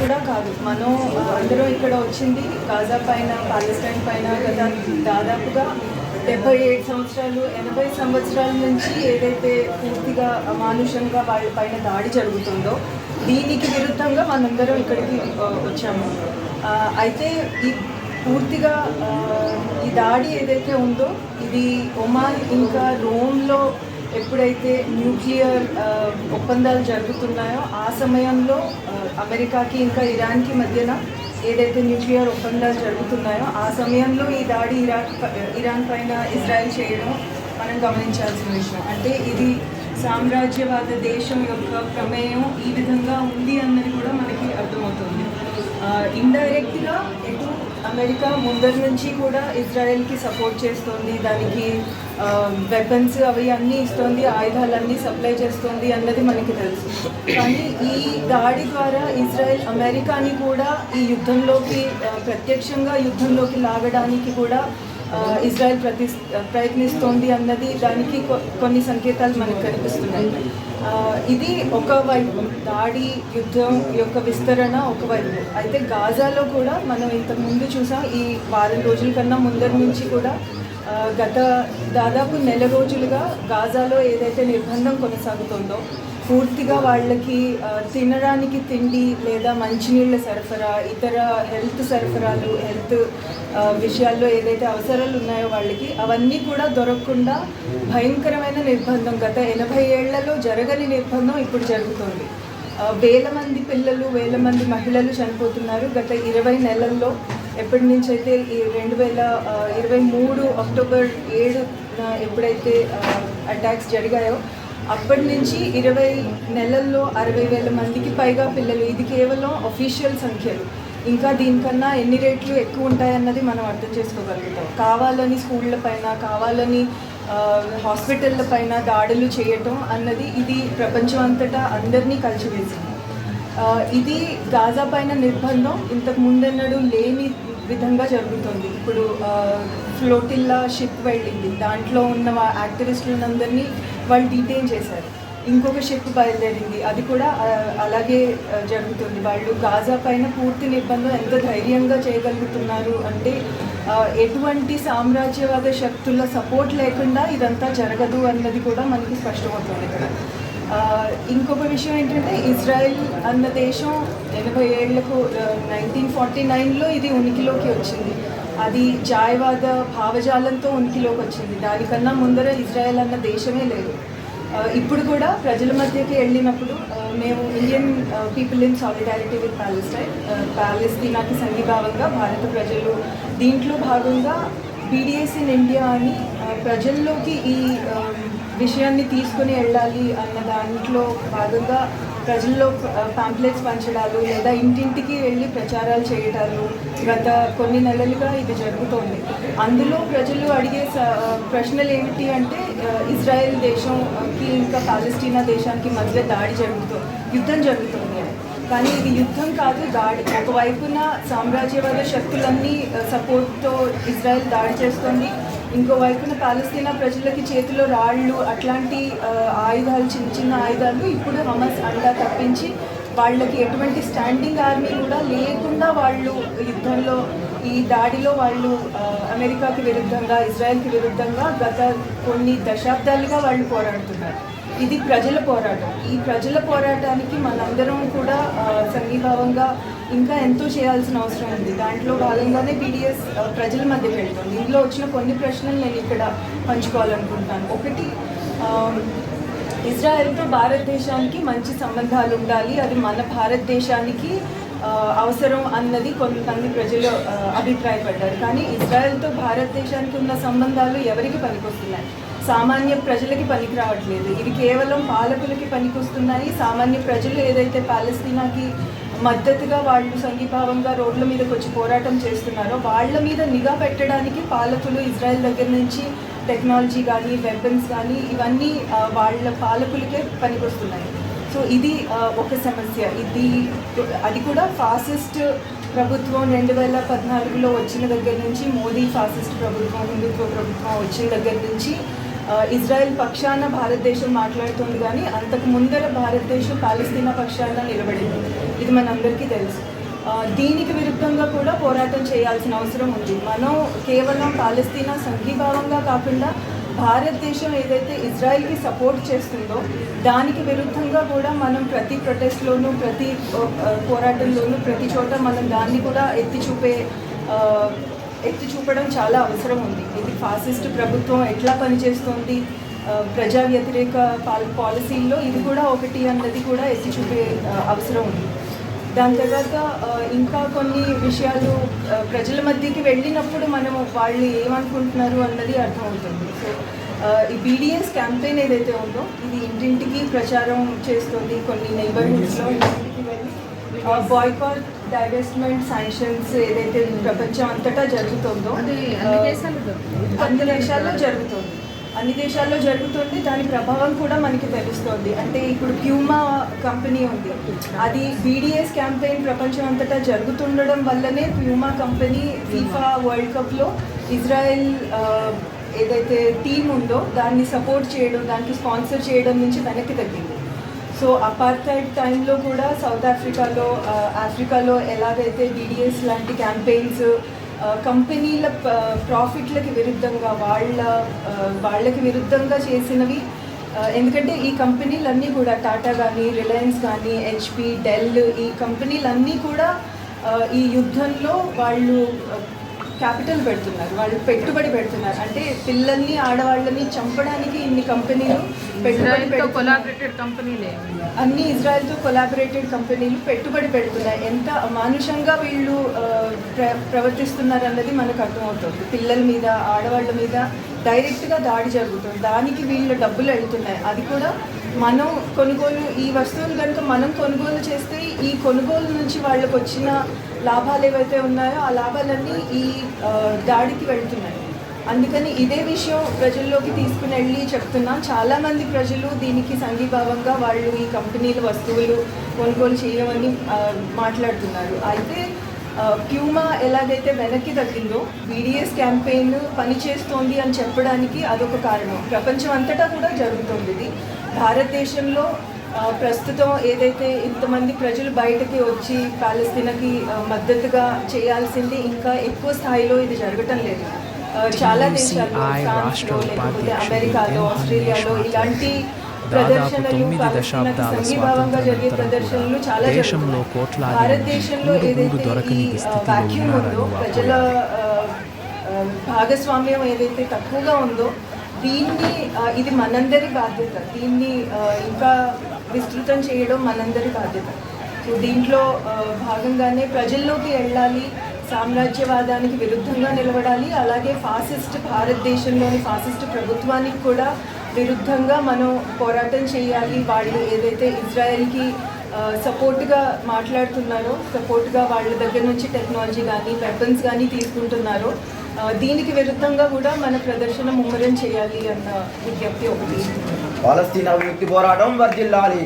కూడా కాదు మనం అందరూ ఇక్కడ వచ్చింది గాజా పైన పాలస్తీన్ పైన కదా దాదాపుగా డెబ్బై ఏడు సంవత్సరాలు ఎనభై సంవత్సరాల నుంచి ఏదైతే పూర్తిగా అమానుషంగా వాళ్ళ పైన దాడి జరుగుతుందో దీనికి విరుద్ధంగా మనందరం ఇక్కడికి వచ్చాము. అయితే ఈ పూర్తిగా ఈ దాడి ఏదైతే ఉందో ఇది ఒమాన్ ఇంకా రోమ్లో ఎప్పుడైతే న్యూక్లియర్ ఒప్పందాలు జరుగుతున్నాయో ఆ సమయంలో అమెరికాకి ఇంకా ఇరాన్కి మధ్యన ఏదైతే న్యూక్లియర్ ఒప్పందాలు జరుగుతున్నాయో ఆ సమయంలో ఈ దాడి ఇరాక్ ఇరాన్ పైన ఇజ్రాయెల్ చేయడం మనం గమనించాల్సిన విషయం. అంటే ఇది సామ్రాజ్యవాద దేశం యొక్క ప్రమేయం ఈ విధంగా ఉంది అన్నది కూడా మనకి అర్థమవుతుంది. ఇండైరెక్ట్గా ఎటు అమెరికా ముందరి నుంచి కూడా ఇజ్రాయెల్కి సపోర్ట్ చేస్తుంది. దానికి Um, వెపన్స్ అవి అన్నీ ఇస్తుంది ఆయుధాలన్నీ సప్లై చేస్తుంది అన్నది మనకి తెలుసు. కానీ ఈ దాడి ద్వారా ఇజ్రాయెల్ అమెరికాని కూడా ఈ యుద్ధంలోకి uh, ప్రత్యక్షంగా యుద్ధంలోకి లాగడానికి కూడా uh, ఇజ్రాయెల్ ప్రతి uh, ప్రయత్నిస్తోంది అన్నది దానికి కొ- కొన్ని సంకేతాలు మనకు కనిపిస్తున్నాయి. ఇది ఒకవైపు దాడి యుద్ధం యొక్క విస్తరణ ఒకవైపు అయితే గాజాలో కూడా మనం ఇంతకు ముందు చూసాం ఈ వారం రోజుల కన్నా ముందరి నుంచి కూడా గత దాదాపు నెల రోజులుగా గాజాలో ఏదైతే నిర్బంధం కొనసాగుతుందో పూర్తిగా వాళ్ళకి తినడానికి తిండి లేదా మంచినీళ్ళ సరఫరా ఇతర హెల్త్ సరఫరాలు హెల్త్ విషయాల్లో ఏదైతే అవసరాలు ఉన్నాయో వాళ్ళకి అవన్నీ కూడా దొరకకుండా భయంకరమైన నిర్బంధం గత ఎనభై ఏళ్ళలో జరగని నిర్బంధం ఇప్పుడు జరుగుతుంది. వేల మంది పిల్లలు వేల మంది మహిళలు చనిపోతున్నారు. గత ఇరవై నెలల్లో ఎప్పటి నుంచి అయితే ఈ రెండు వేల ఇరవై మూడు అక్టోబర్ ఏడు ఎప్పుడైతే అటాక్స్ జరిగాయో అప్పటి నుంచి ఇరవై నెలల్లో అరవై వేల మందికి పైగా పిల్లలు ఇది కేవలం అఫీషియల్ సంఖ్యలు. ఇంకా దీనికన్నా ఎన్ని రేట్లు ఎక్కువ ఉంటాయన్నది మనం అర్థం చేసుకోగలుగుతాం. కావాలని స్కూళ్ళ పైన కావాలని హాస్పిటళ్ళ పైన దాడులు చేయటం అన్నది ఇది ప్రపంచం అంతటా అందరినీ కలిసివేసింది. ఇది గాజా పైన నిర్బంధం. ఇంతకు ముందెన్నడూ లేని విధంగా జరుగుతుంది. ఇప్పుడు ఫ్లోటిల్లా షిప్ వెళ్ళింది. దాంట్లో ఉన్న యాక్టివిస్టులందరినీ వాళ్ళు డీటెయిన్ చేశారు. ఇంకొక షిప్ బయలుదేరింది. అది కూడా అలాగే జరుగుతుంది. వాళ్ళు గాజా పైన పూర్తి నిర్బంధం ఎంత ధైర్యంగా చేయగలుగుతున్నారు అంటే ఎటువంటి సామ్రాజ్యవాద శక్తుల సపోర్ట్ లేకుండా ఇదంతా జరగదు అన్నది కూడా మనకి స్పష్టమవుతుంది ఇక్కడ. ఇంకొక విషయం ఏంటంటే ఇజ్రాయెల్ అన్న దేశం ఎనభై ఏళ్ళకు నైన్టీన్ ఫార్టీ నైన్లో ఇది ఉనికిలోకి వచ్చింది. అది జాయవాద భావజాలంతో ఉనికిలోకి వచ్చింది. దానికన్నా ముందర ఇజ్రాయెల్ అన్న దేశమే లేదు. ఇప్పుడు కూడా ప్రజల మధ్యకి వెళ్ళినప్పుడు మేము Indian people in solidarity with Palestine ప్యాలెస్తీనాకి సంఘీభావంగా భారత ప్రజలు దీంట్లో భాగంగా బీడిఎస్ ఇన్ ఇండియా అని ప్రజల్లోకి ఈ విషయాన్ని తీసుకుని వెళ్ళాలి అన్న దాంట్లో భాగంగా ప్రజల్లో పాంప్లెట్స్ పంచడాలు లేదా ఇంటింటికి వెళ్ళి ప్రచారాలు చేయటాలు గత కొన్ని నెలలుగా ఇది జరుగుతోంది. అందులో ప్రజలు అడిగే స- ప్రశ్నలు ఏమిటి అంటే ఇజ్రాయెల్ దేశంకి ఇంకా పాలస్తీనా దేశానికి మధ్య దాడి జరుగుతుంది యుద్ధం జరుగుతుంది కానీ ఇది యుద్ధం కాదు దాడి. ఒకవైపున సామ్రాజ్యవాద శక్తులన్నీ సపోర్ట్తో ఇజ్రాయెల్ దాడి చేస్తుంది. ఇంకోవైపున పాలస్తీనా ప్రజలకి చేతిలో రాళ్ళు అట్లాంటి ఆయుధాలు చిన్న చిన్న ఆయుధాలు ఇప్పుడు హమస్ అండా తప్పించి వాళ్ళకి ఎటువంటి స్టాండింగ్ ఆర్మీ కూడా లేకుండా వాళ్ళు యుద్ధంలో ఈ దాడిలో వాళ్ళు అమెరికాకి విరుద్ధంగా ఇజ్రాయెల్కి విరుద్ధంగా గత కొన్ని దశాబ్దాలుగా వాళ్ళు పోరాడుతున్నారు. ఇది ప్రజల పోరాటం. ఈ ప్రజల పోరాటానికి మనందరం కూడా సంఘీభావంగా ఇంకా ఎంతో చేయాల్సిన అవసరం ఉంది. దాంట్లో భాగంగానే పీడిఎస్ ప్రజల మధ్య వెళ్తుంది ఇందులో వచ్చిన కొన్ని ప్రశ్నలు నేను ఇక్కడ పంచుకోవాలనుకుంటున్నాను. ఒకటి ఇజ్రాయెల్తో భారతదేశానికి మంచి సంబంధాలు ఉండాలి. అది మన భారతదేశానికి అవసరం అన్నది కొంతమంది ప్రజలు అభిప్రాయపడ్డారు. కానీ ఇజ్రాయెల్తో భారతదేశానికి ఉన్న సంబంధాలు ఎవరికి పనికొస్తున్నాయి? సామాన్య ప్రజలకి పనికి రావట్లేదు. ఇది కేవలం పాలకులకి పనికొస్తున్నాయి. సామాన్య ప్రజలు ఏదైతే పాలస్తీనాకి మద్దతుగా వాళ్ళు సంఘీభావంగా రోడ్ల మీదకి వచ్చి పోరాటం చేస్తున్నారో వాళ్ళ మీద నిఘా పెట్టడానికి పాలకులు ఇజ్రాయెల్ దగ్గర నుంచి టెక్నాలజీ కానీ వెపన్స్ కానీ ఇవన్నీ వాళ్ళ పాలకులకే పనికొస్తున్నాయి. సో ఇది ఒక సమస్య. ఇది అది కూడా ఫాసిస్ట్ ప్రభుత్వం రెండు వేల పద్నాలుగులో వచ్చిన దగ్గర నుంచి మోదీ ఫాసిస్ట్ ప్రభుత్వం హిందుత్వ ప్రభుత్వం వచ్చిన దగ్గర నుంచి ఇజ్రాయెల్ పక్షాన భారతదేశం మాట్లాడుతుంది కానీ అంతకు ముందర భారతదేశం పాలస్తీనా పక్షాన నిలబడింది. ఇది మనందరికీ తెలుసు. దీనికి విరుద్ధంగా కూడా పోరాటం చేయాల్సిన అవసరం ఉంది. మనం కేవలం పాలస్తీనా సంఘీభావంగా కాకుండా భారతదేశం ఏదైతే ఇజ్రాయెల్కి సపోర్ట్ చేస్తుందో దానికి విరుద్ధంగా కూడా మనం ప్రతి ప్రొటెస్ట్లోనూ ప్రతి పోరాటంలోనూ ప్రతి చోట మనం దాన్ని కూడా ఎత్తి చూపే ఎత్తి చూపడం చాలా అవసరం ఉంది. ఇది ఫాసిస్ట్ ప్రభుత్వం ఎట్లా పనిచేస్తుంది? ప్రజా వ్యతిరేక పాల పాలసీల్లో ఇది కూడా ఒకటి అన్నది కూడా ఎత్తి చూపే అవసరం ఉంది. దాని తర్వాత ఇంకా కొన్ని విషయాలు ప్రజల మధ్యకి వెళ్ళినప్పుడు మనం వాళ్ళు ఏమనుకుంటున్నారు అన్నది అర్థమవుతుంది. సో ఈ బీడిఎస్ క్యాంపెయిన్ ఏదైతే ఉందో ఇది ఇంటింటికి ప్రచారం చేస్తుంది. కొన్ని నైబర్హుడ్స్లో ఇంటింటికి వెళ్ళి బాయ్కాట్ డైవెస్ట్మెంట్ శాంక్షన్స్ ఏదైతే ప్రపంచం అంతటా జరుగుతుందో అన్ని దేశాల్లో జరుగుతుంది. అన్ని దేశాల్లో జరుగుతుంది. దాని ప్రభావం కూడా మనకి తెలుస్తుంది. అంటే ఇప్పుడు ప్యూమా కంపెనీ ఉంది. అది బీడిఎస్ క్యాంపెయిన్ ప్రపంచం అంతటా జరుగుతుండడం వల్లనే ప్యూమా కంపెనీ ఫీఫా వరల్డ్ కప్లో ఇజ్రాయెల్ ఏదైతే టీం ఉందో దాన్ని సపోర్ట్ చేయడం దానికి స్పాన్సర్ చేయడం నుంచి వెనక్కి తగ్గింది. సో అపార్థైడ్ టైంలో కూడా సౌత్ ఆఫ్రికాలో ఆఫ్రికాలో ఎలాగైతే డిడిఎస్ లాంటి క్యాంపెయిన్స్ కంపెనీల ప్రాఫిట్లకి విరుద్ధంగా వాళ్ళ వాళ్ళకి విరుద్ధంగా చేసినవి ఎందుకంటే ఈ కంపెనీలన్నీ కూడా టాటా కానీ రిలయన్స్ కానీ హెచ్పి డెల్ ఈ కంపెనీలన్నీ కూడా ఈ యుద్ధంలో వాళ్ళు క్యాపిటల్ పెడుతున్నారు. వాళ్ళు పెట్టుబడి పెడుతున్నారు. అంటే పిల్లల్ని ఆడవాళ్ళని చంపడానికి ఇన్ని కంపెనీలు పెట్టుబడి కొలాబరేటెడ్ కంపెనీలే అన్ని ఇజ్రాయెల్తో కొలాబరేటెడ్ కంపెనీలు పెట్టుబడి పెడుతున్నాయి. ఎంత అమానుషంగా వీళ్ళు ప్ర ప్రవర్తిస్తున్నారు అన్నది మనకు అర్థమవుతుంది. పిల్లల మీద ఆడవాళ్ళ మీద డైరెక్ట్గా దాడి జరుగుతుంది. దానికి వీళ్ళు డబ్బులు వెళ్తున్నాయి. అది కూడా మనం కొనుగోలు ఈ వస్తువులు కనుక మనం కొనుగోలు చేస్తే ఈ కొనుగోలు నుంచి వాళ్ళకు వచ్చిన లాభాలు ఏవైతే ఉన్నాయో ఆ లాభాలన్నీ ఈ దాడికి వెళ్తున్నాయి. అందుకని ఇదే విషయం ప్రజల్లోకి తీసుకుని వెళ్ళి చెప్తున్నా. చాలామంది ప్రజలు దీనికి సంఘీభావంగా వాళ్ళు ఈ కంపెనీలు వస్తువులు కొనుగోలు చేయమని మాట్లాడుతున్నారు. అయితే ప్యూమా ఎలాగైతే వెనక్కి తగ్గిందో బీడిఎస్ క్యాంపెయిన్ పనిచేస్తోంది అని చెప్పడానికి అదొక కారణం. ప్రపంచం అంతటా కూడా జరుగుతుంది ఇది. భారతదేశంలో ప్రస్తుతం ఏదైతే ఇంతమంది ప్రజలు బయటకి వచ్చి పాలస్తీనాకి మద్దతుగా చేయాల్సింది ఇంకా ఎక్కువ స్థాయిలో ఇది జరగటం లేదు చాలా దేశాల్లో TCI ఫ్రాన్స్లో లేకపోతే అమెరికాలో. ఆస్ట్రేలియాలో ఇలాంటి దాదాపు తొమ్మిది దశాబ్దాల దేశంలో. కోట్లాది భారతదేశంలో మంది ఏదైతే ఊరుగూడు దొరకని స్థితిలో ఉన్నారని భాగస్వామ్యం ఏదైతే తక్కువగా ఉందో దీన్ని ఇది మనందరి బాధ్యత. దీన్ని ఇంకా విస్తృతం చేయడం మనందరి బాధ్యత. సో దీంట్లో భాగంగానే ప్రజల్లోకి వెళ్ళాలి సామ్రాజ్యవాదానికి విరుద్ధంగా నిలబడాలి అలాగే ఫాసిస్ట్ భారతదేశంలోని ఫాసిస్ట్ ప్రభుత్వానికి కూడా విరుద్ధంగా మనం పోరాటం చేయాలి. వాళ్ళు ఏదైతే ఇజ్రాయెల్కి సపోర్ట్గా మాట్లాడుతున్నారో సపోర్ట్గా వాళ్ళ దగ్గర నుంచి టెక్నాలజీ కానీ వెపన్స్ కానీ తీసుకుంటున్నారో దీనికి విరుద్ధంగా కూడా మన ప్రదర్శన ముమ్మరం చేయాలి అన్న విజ్ఞప్తి ఒకటి. పాలస్తీనా విముక్తి పోరాటం వర్ధిల్లాలి!